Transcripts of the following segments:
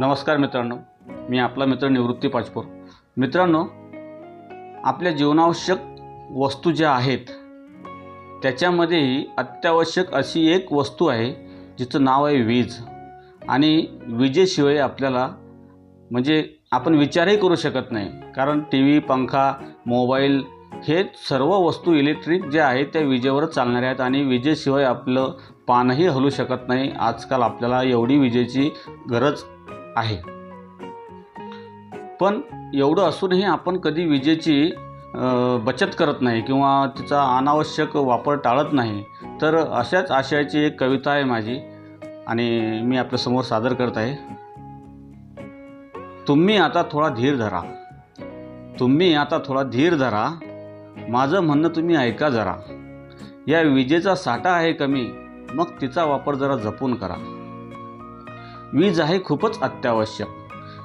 नमस्कार मित्रांनो. मी आपला मित्र निवृत्ती पाचपोर. मित्रांनो आपल्या जीवनावश्यक वस्तू ज्या आहेत त्याच्यामध्येही अत्यावश्यक अशी एक वस्तू आहे जिचं नाव आहे वीज. आणि विजेशिवाय आपल्याला म्हणजे आपण विचारही करू शकत नाही. कारण टी व्ही पंखा मोबाईल हे सर्व वस्तू इलेक्ट्रिक ज्या आहेत त्या विजेवरच चालणाऱ्या आहेत आणि विजेशिवाय आपलं पानही हलू शकत नाही. आजकाल आपल्याला एवढी विजेची गरज आहे. पण एवढं असूनही आपण कधी विजेची बचत करत नाही किंवा तिचा अनावश्यक वापर टाळत नाही तर अशाच आशयाची एक कविता आहे माझी आणि मी आपल्यासमोर सादर करत आहे. तुम्ही आता थोडा धीर धरा. तुम्ही आता थोडा धीर धरा. माझं म्हणणं तुम्ही ऐका जरा. या विजेचा साठा आहे कमी मग तिचा वापर जरा जपून करा. वीज आहे खूपच अत्यावश्यक.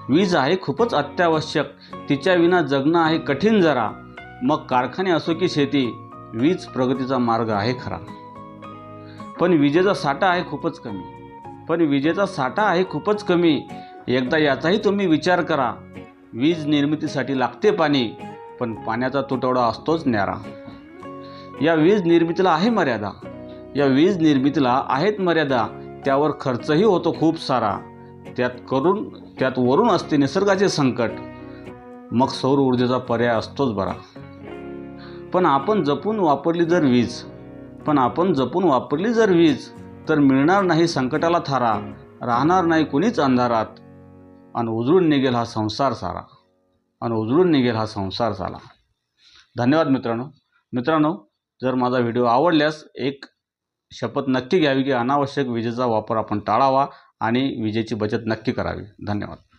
वीज आहे खूपच अत्यावश्यक. तिच्या विना जगणं आहे कठीण जरा. मग कारखाने असो की शेती वीज प्रगतीचा मार्ग आहे खरा. पण विजेचा साठा आहे खूपच कमी. पण विजेचा साठा आहे खूपच कमी. एकदा याचाही तुम्ही विचार करा. वीज निर्मितीसाठी लागते पाणी पण पाण्याचा तुटवडा असतोच न्यारा. या वीज निर्मितीला आहे मर्यादा. या वीज निर्मितीला आहेत मर्यादा. त्यावर खर्चही होतो खूप सारा. त्यात करून त्यात वरून असते निसर्गाचे संकट. मग सौर ऊर्जेचा पर्याय असतोच बरा. पण आपण जपून वापरली जर वीज पण आपण जपून वापरली जर वीज तर मिळणार नाही संकटाला थारा राहणार नाही कुणीच अंधारात. आणि उजळून निघेल हा संसार सारा. आणि उजळून निघेल हा संसार सारा. धन्यवाद मित्रांनो. मित्रांनो जर माझा व्हिडिओ आवडल्यास एक शपथ नक्की घ्यावी की अनावश्यक विजेचा वापर आपण टाळावा आणि विजेची बचत नक्की करावी. धन्यवाद.